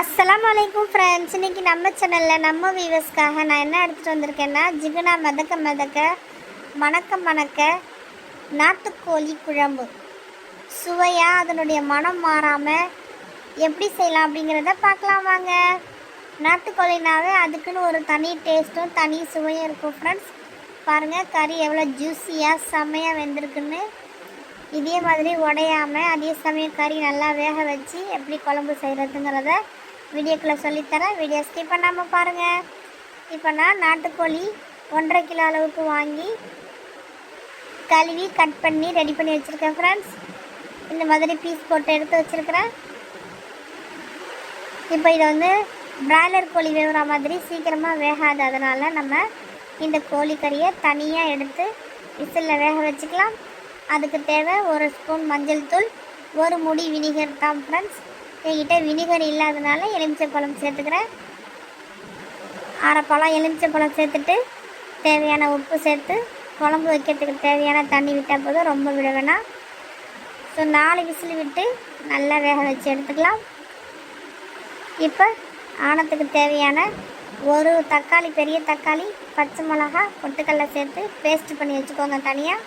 அஸ்லாம் வலைக்கும் ஃப்ரெண்ட்ஸ் இன்னைக்கு நம்ம சேனலில் நம்ம வியூவர்ஸ்க்காக நான் என்ன எடுத்துகிட்டு வந்திருக்கேன்னா ஜிகுனா மிதக்க மதக்க மணக்க மணக்க நாட்டுக்கோழி குழம்பு. சுவையாக அதனுடைய மனம் மாறாமல் எப்படி செய்யலாம் அப்படிங்கிறத பார்க்கலாம் வாங்க. நாட்டுக்கோழினாவே அதுக்குன்னு ஒரு தனி டேஸ்ட்டும் தனி சுவையும் இருக்கும் ஃப்ரெண்ட்ஸ் பாருங்கள் கறி எவ்வளோ ஜூஸியாக செம்மையாக வெந்திருக்குன்னு. இதே மாதிரி உடையாமல் அதே சமயம் கறி நல்லா வேக வச்சு எப்படி குழம்பு செய்கிறதுங்கிறத வீடியோக்குள்ளே சொல்லித்தரேன். வீடியோ ஸ்கிப் பண்ணாமல் பாருங்கள் இப்போ நான் நாட்டுக்கோழி ஒன்றரை கிலோ அளவுக்கு வாங்கி கழுவி கட் பண்ணி ரெடி பண்ணி வச்சுருக்கேன் ஃப்ரெண்ட்ஸ் இந்த மாதிரி பீஸ் போட்டு எடுத்து வச்சுருக்கிறேன். இப்போ இதை வந்து பிராய்லர் கோழி வேகிற மாதிரி சீக்கிரமாக வேகாது. அதனால் நம்ம இந்த கோழிக்கறியை தனியாக எடுத்து விசிலில் வேக வச்சுக்கலாம். அதுக்கு தேவை ஒரு ஸ்பூன் மஞ்சள் தூள் ஒரு முடி வினிகர் தான் ஃப்ரெண்ட்ஸ் என்கிட்ட வினிகர் இல்லாதனால எலுமிச்சைப்பழம் சேர்த்துக்கிறேன். அரைப்பழம் எலுமிச்சைப்பழம் சேர்த்துட்டு தேவையான உப்பு சேர்த்து குழம்பு வைக்கிறதுக்கு தேவையான தண்ணி விட்டால் போதும் ரொம்ப விட வேணாம். ஸோ நாலு விசில் விட்டு நல்லா வேக வச்சு எடுத்துக்கலாம். இப்போ ஆனத்துக்கு தேவையான ஒரு தக்காளி பெரிய தக்காளி பச்சை மிளகா பொட்டுக்கடலை சேர்த்து பேஸ்ட் பண்ணி வச்சுக்கோங்க தனியாக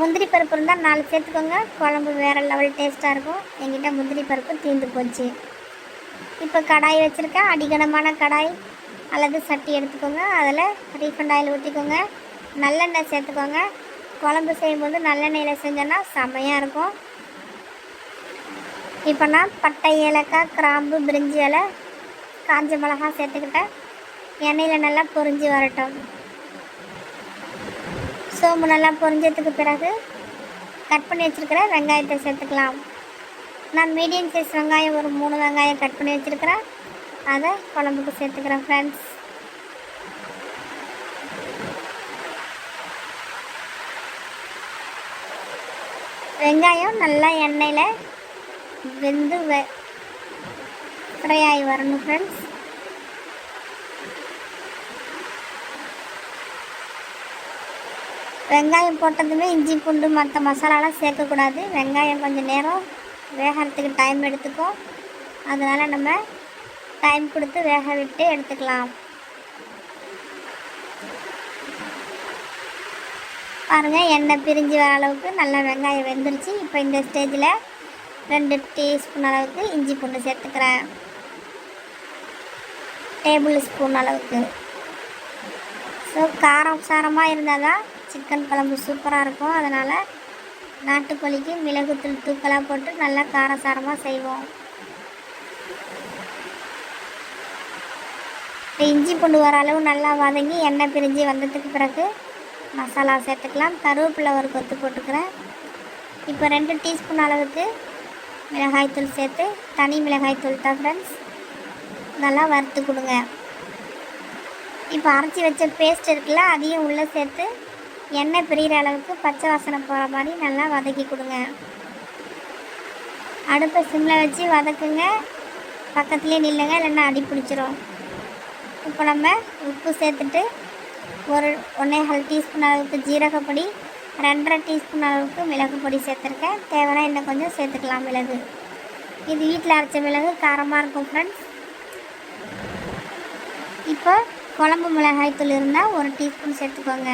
முந்திரி பருப்பு இருந்தால் நாலு சேர்த்துக்கோங்க. குழம்பு வேறு லெவல் டேஸ்ட்டாக இருக்கும். எங்கிட்ட முந்திரி பருப்பு தீர்ந்து போச்சு. இப்போ கடாய் வச்சுருக்கேன். அடிகனமான கடாய் அல்லது சட்டி எடுத்துக்கோங்க. அதில் ரீஃபண்ட் ஆயில் ஊற்றிக்கோங்க நல்லெண்ணெய் சேர்த்துக்கோங்க. குழம்பு செய்யும்போது நல்லெண்ணெயில் செஞ்சோன்னா செம்மையாக இருக்கும். இப்போ நான் பட்டை ஏலக்காய் கிராம்பு பிரிஞ்சி இலை காஞ்ச மிளகா சேர்த்துக்கிட்டேன். எண்ணெயில் நல்லா பொரிஞ்சு வரட்டும். சோம்பு நல்லா பொரிஞ்சதுக்கு பிறகு கட் பண்ணி வச்சுருக்கிற வெங்காயத்தை சேர்த்துக்கலாம். நான் மீடியம் சைஸ் வெங்காயம் ஒரு மூணு வெங்காயம் கட் பண்ணி வச்சுருக்கிறேன். அதை குழம்புக்கு சேர்த்துக்கிறேன் ஃப்ரெண்ட்ஸ் வெங்காயம் நல்லா எண்ணெயில் வெந்து வெ ஃப்ரை ஆகி வரணும் ஃப்ரெண்ட்ஸ் வெங்காயம் போட்டதுமே இஞ்சி பூண்டு மற்ற மசாலாலாம் சேர்க்கக்கூடாது. வெங்காயம் கொஞ்சம் நேரம் வேகிறதுக்கு டைம் எடுத்துக்கும் அதனால் நம்ம டைம் கொடுத்து வேக விட்டு எடுத்துக்கலாம். பாருங்கள் எண்ணெய் பிரிஞ்சு வர அளவுக்கு நல்லா வெங்காயம் வெந்துருச்சு. இப்போ இந்த ஸ்டேஜில் ரெண்டு டீஸ்பூன் அளவுக்கு இஞ்சி பூண்டு சேர்த்துக்கிறேன். டேபிள் ஸ்பூன் அளவுக்கு. ஸோ காரம் சாரமாக இருந்தால் தான் சிக்கன் குழம்பு சூப்பராக இருக்கும். அதனால் நாட்டுக்கோழிக்கு மிளகுத்தூள் தூக்கலாக போட்டு நல்லா காரசாரமாக செய்வோம். இஞ்சி பூண்டு வர அளவு நல்லா வதங்கி எண்ணெய் பிரிஞ்சு வந்ததுக்கு பிறகு மசாலா சேர்த்துக்கலாம். கருவேப்பிலை ஒரு கொத்து போட்டுக்கிறேன். இப்போ ரெண்டு டீஸ்பூன் அளவுக்கு மிளகாய்த்தூள் சேர்த்து தனி மிளகாய்த்தூள் தான் ஃப்ரெண்ட்ஸ் நல்லா வறுத்து கொடுங்க. இப்போ அரைச்சி வச்ச பேஸ்ட் இருக்குல்ல அதையும் உள்ளே சேர்த்து எண்ணெய் பிரிகிற அளவுக்கு பச்சை வாசனை போகிற மாதிரி நல்லா வதக்கி கொடுங்க. அடுப்பை சிம்மில் வச்சு வதக்குங்க. பக்கத்துலேயே நில்லுங்க இல்லைன்னா அடி பிடிச்சிரும். இப்போ நம்ம உப்பு சேர்த்துட்டு ஒரு ஒன்றேகால் டீஸ்பூன் அளவுக்கு ஜீரகப்பொடி ரெண்டரை டீஸ்பூன் அளவுக்கு மிளகு பொடி சேர்த்துருக்கேன். தேவைன்னா இன்னும் கொஞ்சம் சேர்த்துக்கலாம் மிளகு. இது வீட்டில் அரைச்ச மிளகு காரமாக இருக்கும் ஃப்ரெண்ட்ஸ் இப்போ குழம்பு மிளகாய் தூள் இருந்தால் ஒரு டீஸ்பூன் சேர்த்துக்கோங்க.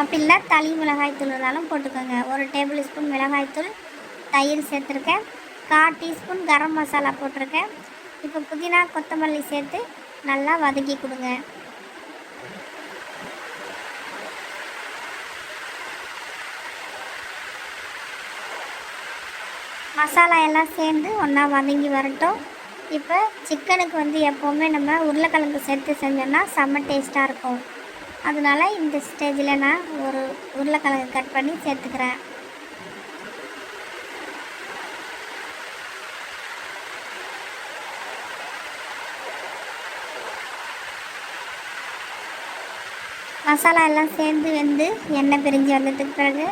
அப்படி இல்லை தளி மிளகாய் தூள் இருந்தாலும் போட்டுக்கோங்க. ஒரு டேபிள் ஸ்பூன் மிளகாய்த்தூள் தயிர் சேர்த்துருக்கேன். கால் டீஸ்பூன் கரம் மசாலா போட்டிருக்கேன். இப்போ புதினா கொத்தமல்லி சேர்த்து நல்லா வதக்கி கொடுங்க. மசாலா எல்லாம் சேர்ந்து ஒன்றா வதங்கி வரட்டும். இப்போ சிக்கனுக்கு வந்து எப்போவுமே நம்ம உருளைக்கிழங்கு சேர்த்து செஞ்சோன்னா செம்ம டேஸ்ட்டாக இருக்கும். அதனால இந்த ஸ்டேஜில் நான் ஒரு உருளைக்கிழங்கு கட் பண்ணி சேர்த்துக்கிறேன். மசாலா எல்லாம் சேர்ந்து வெந்து எண்ணெய் பிரிஞ்சு வந்ததுக்கு பிறகு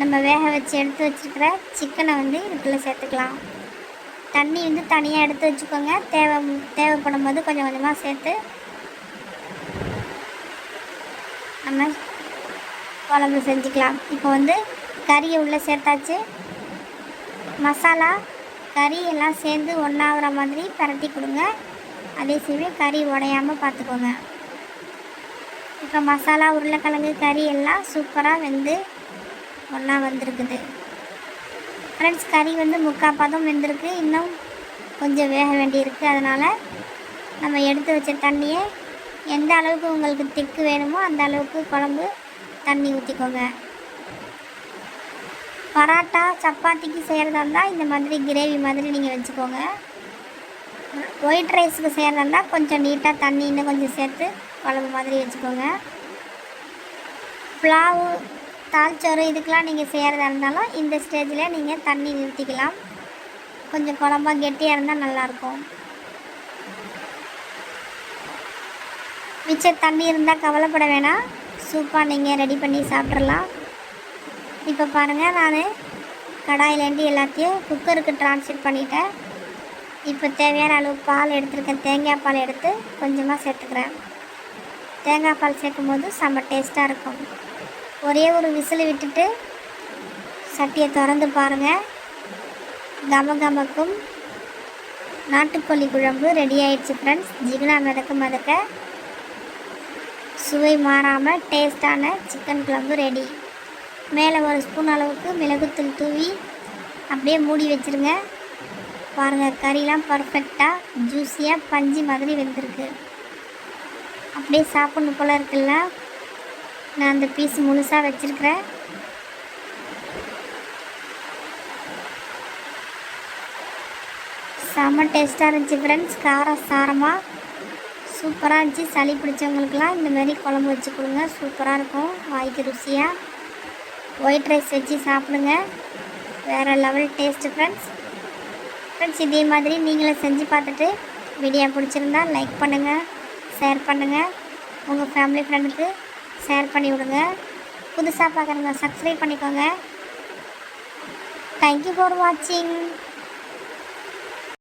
நம்ம வேக வச்சு எடுத்து வச்சுருக்கிற சிக்கனை வந்து இதுக்குள்ளே சேர்த்துக்கலாம். தண்ணி வந்து தனியாக எடுத்து வச்சுக்கோங்க. தேவை தேவைப்படும் போது கொஞ்சம் கொஞ்சமாக சேர்த்து நம்ம குழம்பு செஞ்சுக்கலாம். இப்போ வந்து கறியை உள்ளே சேர்த்தாச்சு. மசாலா கறி எல்லாம் சேர்ந்து ஒன்றாகிற மாதிரி பரட்டி கொடுங்க. அதே சமயம் கறி உடையாமல் பார்த்துக்கோங்க. இப்போ மசாலா உருளைக்கிழங்கு கறி எல்லாம் சூப்பராக வெந்து ஒன்றா வந்திருக்குது. ஃப்ரெண்ட்ஸ் கறி வந்து முக்கால் பதம் வெந்திருக்கு. இன்னும் கொஞ்சம் வேக வேண்டியிருக்கு. அதனால் நம்ம எடுத்து வச்ச தண்ணியை எந்த அளவுக்கு உங்களுக்கு திக்கு வேணுமோ அந்த அளவுக்கு குழம்பு தண்ணி ஊற்றிக்கோங்க பராட்டா சப்பாத்திக்கு செய்கிறதா இருந்தால் இந்த மாதிரி கிரேவி மாதிரி நீங்கள் வச்சுக்கோங்க. ஒயிட் ரைஸுக்கு செய்கிறதா இருந்தால் கொஞ்சம் நீட்டாக தண்ணி இன்னும் கொஞ்சம் சேர்த்து குழம்பு மாதிரி வச்சுக்கோங்க. புலாவு தால்ச்சோறு இதுக்கெலாம் நீங்கள் செய்கிறதா இருந்தாலும் இந்த ஸ்டேஜில் நீங்கள் தண்ணி நிறுத்திக்கலாம் கொஞ்சம் குழம்பா கெட்டியாக இருந்தால் நல்லாயிருக்கும் மிச்ச தண்ணி இருந்தால் கவலைப்பட வேணாம். சூப்பாக நீங்கள் ரெடி பண்ணி சாப்பிட்றலாம் இப்போ பாருங்கள் நான் கடாயிலேருந்து எல்லாத்தையும் குக்கருக்கு ட்ரான்ஸ்ஃபர் பண்ணிட்டேன். இப்போ தேவையான அளவு பால் எடுத்துருக்கேன். தேங்காய் பால் எடுத்து கொஞ்சமாக சேர்த்துக்கிறேன். தேங்காய் பால் சேர்க்கும் போது செம்ம டேஸ்ட்டாக இருக்கும். ஒரே ஒரு விசில் விட்டுட்டு சட்டியை திறந்து பாருங்கள் கம கமக்கும் நாட்டுக்கோழி குழம்பு ரெடி ஆயிடுச்சு ஃப்ரெண்ட்ஸ் ஜிகுனா மிதக்க மிதக்க. சுவை மாறாமல் டேஸ்டான சிக்கன் குழம்பு ரெடி மேலே ஒரு ஸ்பூன் அளவுக்கு மிளகுத்தூள் தூவி அப்படியே மூடி வச்சுருங்க. பாருங்கள் கறிலாம் பர்ஃபெக்டாக ஜூஸியாக பஞ்சு மாதிரி வெந்திருக்கு. அப்படியே சாப்பிட்ணும் போல் இருக்குல்ல? நான் அந்த பீஸ் முழுசாக வச்சுருக்கிறேன். செம்ம டேஸ்ட்டாக இருந்துச்சு ஃப்ரெண்ட்ஸ் காரம் சாரமாக சூப்பராக இருந்துச்சு. சளி பிடிச்சவங்களுக்குலாம் இந்த மாதிரி குழம்பு வச்சு கொடுங்க. சூப்பராக இருக்கும். வாய்க்கு ருசியாக ஒயிட் ரைஸ் வச்சு சாப்பிடுங்க. வேறு லெவல் டேஸ்ட்டு ஃப்ரெண்ட்ஸ் ஃப்ரெண்ட்ஸ் இதே மாதிரி நீங்களே செஞ்சு பார்த்துட்டு வீடியோ பிடிச்சிருந்தா லைக் பண்ணுங்கள் ஷேர் பண்ணுங்கள் உங்கள் ஃபேமிலி ஃப்ரெண்டுக்கு ஷேர் பண்ணி விடுங்க. புதுசாக பார்க்குறவங்க சப்ஸ்கிரைப் பண்ணிக்கோங்க. தேங்க்யூ ஃபார் வாட்சிங்